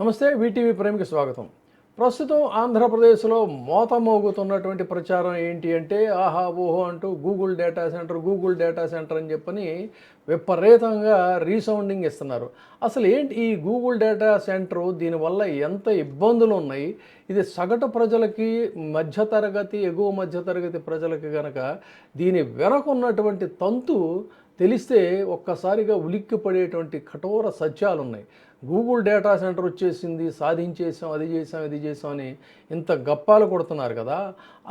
నమస్తే వీటీవీ ప్రేమికి స్వాగతం. ప్రస్తుతం ఆంధ్రప్రదేశ్లో మోత మోగుతున్నటువంటి ప్రచారం ఏంటి అంటే ఆహా ఓహో అంటూ Google data center Google data center అని చెప్పని విపరీతంగా రీసౌండింగ్ ఇస్తున్నారు. అసలు ఏంటి ఈ గూగుల్ డేటా సెంటర్? దీనివల్ల ఎంత ఇబ్బందులు ఉన్నాయి? ఇది సగటు ప్రజలకి మధ్యతరగతి ఎగువ మధ్యతరగతి ప్రజలకి కనుక దీని వెనకున్నటువంటి తంతు తెలిస్తే ఒక్కసారిగా ఉలిక్కిపడేటువంటి కఠోర సత్యాలు ఉన్నాయి గూగుల్ డేటా సెంటర్ వచ్చేసింది సాధించేసాం అది చేసాం ఇది చేసాం అని ఇంత గప్పాలు కొడుతున్నారు కదా.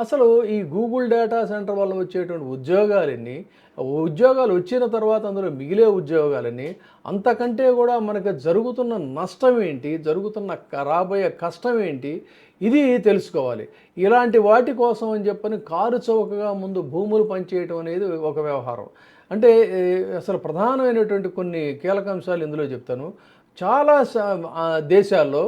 అసలు ఈ గూగుల్ డేటా సెంటర్ వల్ల వచ్చేటువంటి ఉద్యోగాలన్నీ ఉద్యోగాలు వచ్చిన తర్వాత అందులో మిగిలే ఉద్యోగాలన్నీ అంతకంటే కూడా మనకు జరుగుతున్న నష్టం ఏంటి జరుగుతున్న రాబోయే కష్టం ఏంటి ఇది తెలుసుకోవాలి. ఇలాంటి వాటి కోసం అని చెప్పని కారు చౌకగా ముందు భూములు పనిచేయటం అనేది ఒక వ్యవహారం. అంటే అసలు ప్రధానమైనటువంటి కొన్ని కీలక అంశాలు ఇందులో చెప్తాను. చాలా దేశాల్లో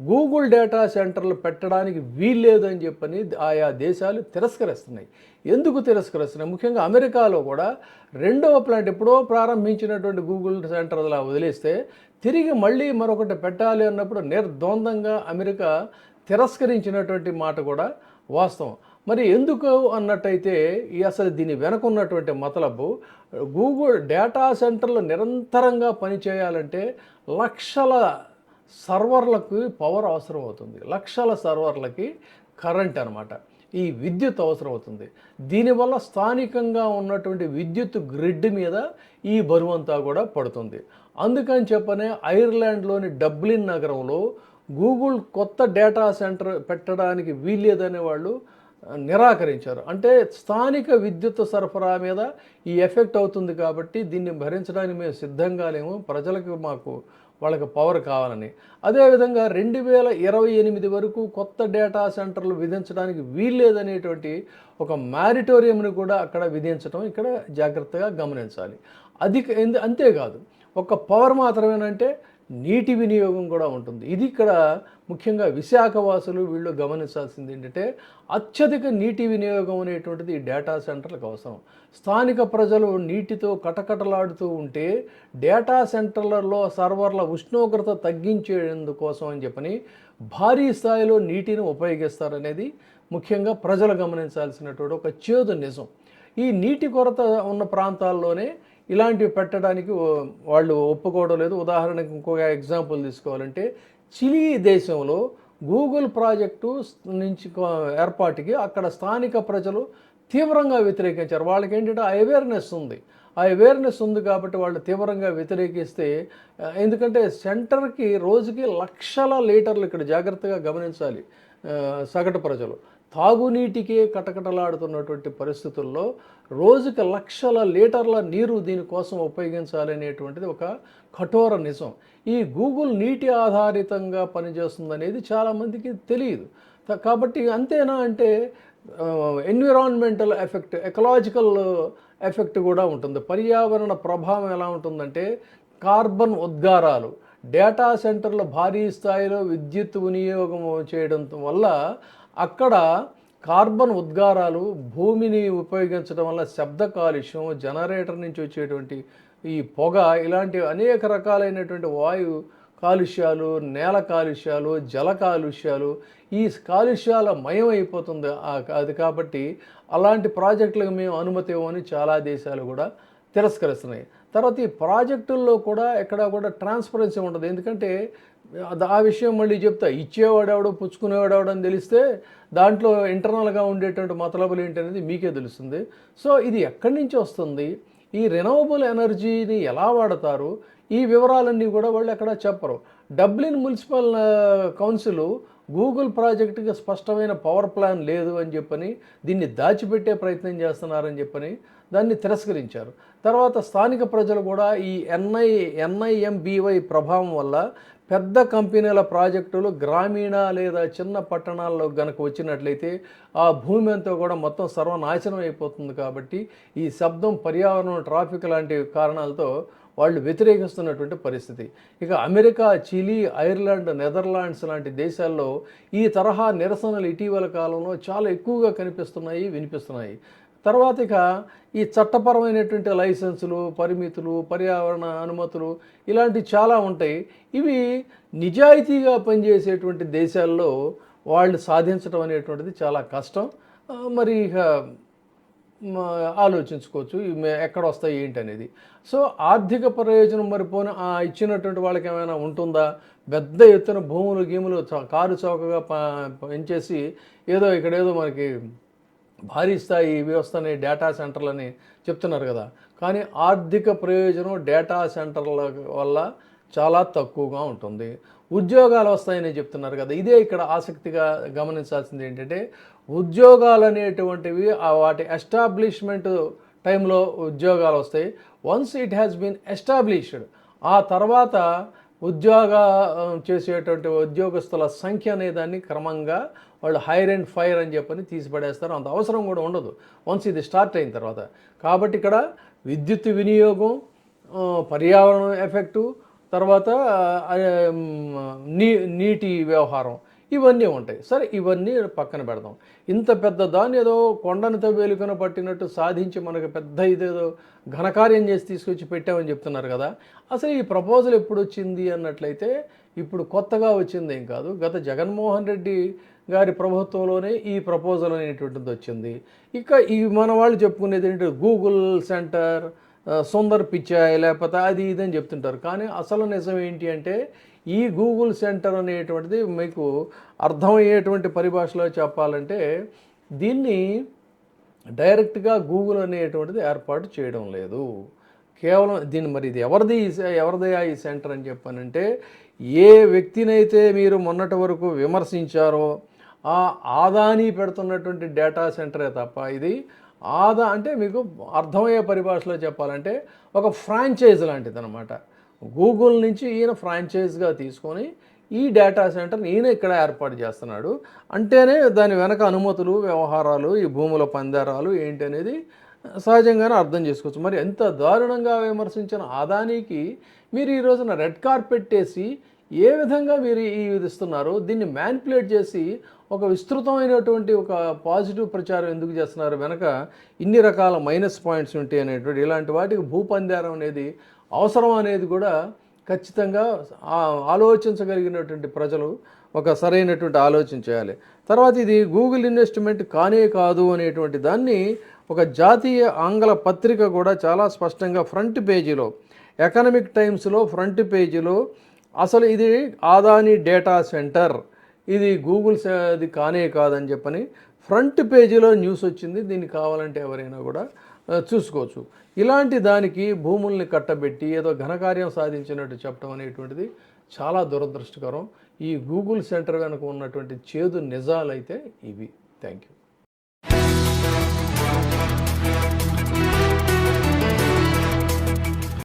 గూగుల్ డేటా సెంటర్లు పెట్టడానికి వీల్లేదని చెప్పని ఆయా దేశాలు తిరస్కరిస్తున్నాయి. ఎందుకు తిరస్కరిస్తున్నాయి? ముఖ్యంగా అమెరికాలో కూడా రెండవ ప్లాంట్ ఎప్పుడో ప్రారంభించినటువంటి గూగుల్ సెంటర్ అలా వదిలేస్తే తిరిగి మళ్ళీ మరొకటి పెట్టాలి అన్నప్పుడు నిర్ద్వందంగా అమెరికా తిరస్కరించినటువంటి మాట కూడా వాస్తవం. మరి ఎందుకు అన్నట్టయితే ఈ అసలు దీని వెనక ఉన్నటువంటి మతలబు గూగుల్ డేటా సెంటర్లు నిరంతరంగా పనిచేయాలంటే లక్షల సర్వర్లకు పవర్ అవసరం అవుతుంది లక్షల సర్వర్లకి కరెంట్ అనమాట ఈ విద్యుత్ అవసరం అవుతుంది దీనివల్ల స్థానికంగా ఉన్నటువంటి విద్యుత్ గ్రిడ్ మీద ఈ బరువంతా కూడా పడుతుంది. అందుకని చెప్పనే ఐర్లాండ్లోని డబ్లిన్ నగరంలో గూగుల్ కొత్త డేటా సెంటర్ పెట్టడానికి వీల్లేదనే వాళ్ళు నిరాకరించారు. అంటే స్థానిక విద్యుత్ సరఫరా మీద ఈ ఎఫెక్ట్ అవుతుంది కాబట్టి దీన్ని భరించడానికి మేము సిద్ధంగా లేము. ప్రజలకు మాకు వాళ్ళకి పవర్ కావాలని. అదేవిధంగా రెండు వేల ఇరవై ఎనిమిది వరకు కొత్త డేటా సెంటర్లు విధించడానికి వీల్లేదనేటువంటి ఒక మ్యారిటోరియంని కూడా అక్కడ విధించడం ఇక్కడ జాగ్రత్తగా గమనించాలి. అది అంతేకాదు ఒక పవర్ మాత్రమేనంటే నీటి వినియోగం కూడా ఉంటుంది. ఇది ఇక్కడ ముఖ్యంగా విశాఖ వాసులు వీళ్ళు గమనించాల్సింది ఏంటంటే అత్యధిక నీటి వినియోగం అనేటువంటిది ఈ డేటా సెంటర్లకు అవసరం. స్థానిక ప్రజలు నీటితో కటకటలాడుతూ ఉంటే డేటా సెంటర్లలో సర్వర్ల ఉష్ణోగ్రత తగ్గించేందుకోసం అని చెప్పని భారీ స్థాయిలో నీటిని ఉపయోగిస్తారనేది ముఖ్యంగా ప్రజలు గమనించాల్సినటువంటి ఒక చేదు నిజం. ఈ నీటి కొరత ఉన్న ప్రాంతాల్లోనే ఇలాంటివి పెట్టడానికి వాళ్ళు ఒప్పుకోవడం లేదు. ఉదాహరణకు ఇంకొక ఎగ్జాంపుల్ తీసుకోవాలంటే చిలీ దేశంలో గూగుల్ ప్రాజెక్టు నుంచి ఏర్పాటుకి అక్కడ స్థానిక ప్రజలు తీవ్రంగా వ్యతిరేకించారు. వాళ్ళకి ఏంటంటే అవేర్నెస్ ఉంది. ఆ అవేర్నెస్ ఉంది కాబట్టి వాళ్ళు తీవ్రంగా వ్యతిరేకిస్తే ఎందుకంటే సెంటర్కి రోజుకి లక్షల లీటర్లు ఇక్కడ జాగ్రత్తగా గమనించాలి సగటు ప్రజలు. తాగునీటికే కటకటలాడుతున్నటువంటి పరిస్థితుల్లో రోజుకి లక్షల లీటర్ల నీరు దీనికోసం ఉపయోగించాలనేటువంటిది ఒక కఠోర నిజం. ఈ గూగుల్ నీటి ఆధారితంగా పనిచేస్తుందనేది చాలామందికి తెలియదు. కాబట్టి అంతేనా అంటే ఎన్విరాన్మెంటల్ ఎఫెక్ట్ ఎకలాజికల్ ఎఫెక్ట్ కూడా ఉంటుంది. పర్యావరణ ప్రభావం ఎలా ఉంటుందంటే కార్బన్ ఉద్గారాలు డేటా సెంటర్లు భారీ స్థాయిలో విద్యుత్ వినియోగం చేయడం వల్ల అక్కడ కార్బన్ ఉద్గారాలు భూమిని ఉపయోగించడం వల్ల శబ్ద కాలుష్యం జనరేటర్ నుంచి వచ్చేటువంటి ఈ పొగ ఇలాంటి అనేక రకాలైనటువంటి వాయు కాలుష్యాలు నేల కాలుష్యాలు జల కాలుష్యాలు ఈ కాలుష్యాల మయం అయిపోతుంది అది కాబట్టి అలాంటి ప్రాజెక్టులకు మేము అనుమతి ఇవ్వమని చాలా దేశాలు కూడా తిరస్కరిస్తున్నాయి. తర్వాత ఈ ప్రాజెక్టుల్లో కూడా ఎక్కడ కూడా ట్రాన్స్పరెన్సీ ఉండదు. ఎందుకంటే ఆ విషయం మళ్ళీ చెప్తా ఇచ్చేవాడెవడో పుచ్చుకునేవాడెవడో అని తెలిస్తే దాంట్లో ఇంటర్నల్గా ఉండేటువంటి మతలబులు ఏంటనేది మీకే తెలుస్తుంది. సో ఇది ఎక్కడి నుంచి వస్తుంది? ఈ రినవబుల్ ఎనర్జీని ఎలా వాడతారు? ఈ వివరాలన్నీ కూడా వాళ్ళు ఎక్కడ చెప్పరు. డబ్లిన్ మున్సిపల్ కౌన్సిల్ గూగుల్ ప్రాజెక్టుకి స్పష్టమైన పవర్ ప్లాన్ లేదు అని చెప్పని దీన్ని దాచిపెట్టే ప్రయత్నం చేస్తున్నారని చెప్పని దాన్ని తిరస్కరించారు. తర్వాత స్థానిక ప్రజలు కూడా ఈ ఎన్ఐ ఎన్ఐఎంబివై ప్రభావం వల్ల పెద్ద కంపెనీల ప్రాజెక్టులు గ్రామీణ లేదా చిన్న పట్టణాల్లో గనక వచ్చినట్లయితే ఆ భూమి అంతా కూడా మొత్తం సర్వనాశనం అయిపోతుంది కాబట్టి ఈ శబ్దం పర్యావరణం ట్రాఫిక్ లాంటి కారణాలతో వాళ్ళు వ్యతిరేకిస్తున్నటువంటి పరిస్థితి. ఇక అమెరికా చిలీ ఐర్లాండ్ నెదర్లాండ్స్ లాంటి దేశాల్లో ఈ తరహా నిరసనలు ఇటీవల కాలంలో చాలా ఎక్కువగా కనిపిస్తున్నాయి వినిపిస్తున్నాయి. తర్వాత ఇక ఈ చట్టపరమైనటువంటి లైసెన్సులు పరిమితులు పర్యావరణ అనుమతులు ఇలాంటివి చాలా ఉంటాయి. ఇవి నిజాయితీగా పనిచేసేటువంటి దేశాల్లో వాళ్ళు సాధించడం అనేటువంటిది చాలా కష్టం. మరి ఇక ఆలోచించుకోవచ్చు ఎక్కడ వస్తాయి ఏంటి అనేది సో ఆర్థిక ప్రయోజనం మరి పోనీ ఆ ఇచ్చినటువంటి వాళ్ళకి ఏమైనా ఉంటుందా? పెద్ద ఎత్తున భూములు గీములు చ- కారు చౌకగా పెంచేసి ఏదో ఇక్కడ ఏదో మనకి భారీ స్థాయి ఇవి అనే డేటా సెంటర్లని చెప్తున్నారు కదా. కానీ ఆర్థిక ప్రయోజనం డేటా సెంటర్ల వల్ల చాలా తక్కువగా ఉంటుంది. ఉద్యోగాలు వస్తాయని చెప్తున్నారు కదా. ఇదే ఇక్కడ ఆసక్తిగా గమనించాల్సింది ఏంటంటే ఉద్యోగాలు అనేటువంటివి వాటి ఎస్టాబ్లిష్మెంట్ టైంలో ఉద్యోగాలు వస్తాయి. Once it has been established ఆ తర్వాత ఉద్యోగ చేసేటువంటి ఉద్యోగస్తుల సంఖ్య అనే దాన్ని క్రమంగా వాళ్ళు హైర్ అండ్ ఫైర్ అని చెప్పని తీసిపడేస్తారు. అంత అవసరం కూడా ఉండదు. వన్స్ ఇది స్టార్ట్ అయిన తర్వాత. కాబట్టి ఇక్కడ విద్యుత్ వినియోగం పర్యావరణ ఎఫెక్టు తర్వాత నీ నీటి వ్యవహారం ఇవన్నీ ఉంటాయి. సరే ఇవన్నీ పక్కన పెడదాం. ఇంత పెద్ద దాన్ని ఏదో కొండను తవ్వేలుకన పట్టినట్టు సాధించి మనకు పెద్ద ఇదేదో ఘనకార్యం చేసి తీసుకొచ్చి పెట్టామని చెప్తున్నారు కదా. అసలు ఈ ప్రపోజల్ ఎప్పుడు వచ్చింది అన్నట్లయితే ఇప్పుడు కొత్తగా వచ్చింది ఏం కాదు. గత జగన్మోహన్ రెడ్డి గారి ప్రభుత్వంలోనే ఈ ప్రపోజల్ అనేటువంటిది వచ్చింది. ఇక ఈ మన వాళ్ళు చెప్పుకునేది ఏంటి? గూగుల్ సెంటర్ సుందర్ పిచ్చాయ్ లేకపోతే అది ఇది అని చెప్తుంటారు. కానీ అసలు నిజం ఏంటి అంటే ఈ గూగుల్ సెంటర్ అనేటువంటిది మీకు అర్థమయ్యేటువంటి పరిభాషలో చెప్పాలంటే దీన్ని డైరెక్ట్గా గూగుల్ అనేటువంటిది ఏర్పాటు చేయడం లేదు. కేవలం దీన్ని మరి ఇది ఎవరిది ఈ ఎవరిదయా ఈ సెంటర్ అని చెప్పానంటే ఏ వ్యక్తినైతే మీరు మొన్నటి వరకు విమర్శించారో ఆ ఆదాని పెడుతున్నటువంటి డేటా సెంటరే తప్ప ఇది ఆదా అంటే మీకు అర్థమయ్యే పరిభాషలో చెప్పాలంటే ఒక ఫ్రాంచైజ్ లాంటిది అనమాట గూగుల్ నుంచి ఈయన ఫ్రాంచైజ్గా తీసుకొని ఈ డేటా సెంటర్ ఈయన ఇక్కడ ఏర్పాటు చేస్తున్నాడు. అంటేనే దాని వెనక అనుమతులు వ్యవహారాలు ఈ భూముల పందారాలు ఏంటి అనేది సహజంగానే అర్థం చేసుకోవచ్చు. మరి ఎంత దారుణంగా విమర్శించిన ఆదానికి మీరు ఈ రోజున రెడ్ కార్పెట్ వేసి ఏ విధంగా మీరు ఈ విధిస్తున్నారు దీన్ని మ్యానిపులేట్ చేసి ఒక విస్తృతమైనటువంటి ఒక పాజిటివ్ ప్రచారం ఎందుకు చేస్తున్నారు? వెనక ఇన్ని రకాల మైనస్ పాయింట్స్ ఉంటాయి అనేటువంటి ఇలాంటి వాటికి భూపందారం అనేది అవసరం అనేది కూడా ఖచ్చితంగా ఆలోచించగలిగినటువంటి ప్రజలు ఒక సరైనటువంటి ఆలోచన చేయాలి. తర్వాత ఇది గూగుల్ ఇన్వెస్ట్మెంట్ కానే కాదు అనేటువంటి దాన్ని ఒక జాతీయ ఆంగ్ల పత్రిక కూడా చాలా స్పష్టంగా ఫ్రంట్ పేజీలో ఎకనమిక్ టైమ్స్లో ఫ్రంట్ పేజీలో అసలు ఇది ఆదాని డేటా సెంటర్ ఇది గూగుల్ అది కానే కాదని చెప్పని ఫ్రంట్ పేజీలో న్యూస్ వచ్చింది దీన్ని కావాలంటే ఎవరైనా కూడా చూసుకోవచ్చు. ఇలాంటి దానికి భూముల్ని కట్టబెట్టి ఏదో ఘనకార్యం సాధించినట్టు చెప్పడం అనేటువంటిది చాలా దురదృష్టకరం. ఈ గూగుల్ సెంటర్ వెనుక ఉన్నటువంటి చేదు నిజాలైతే ఇవి. Thank you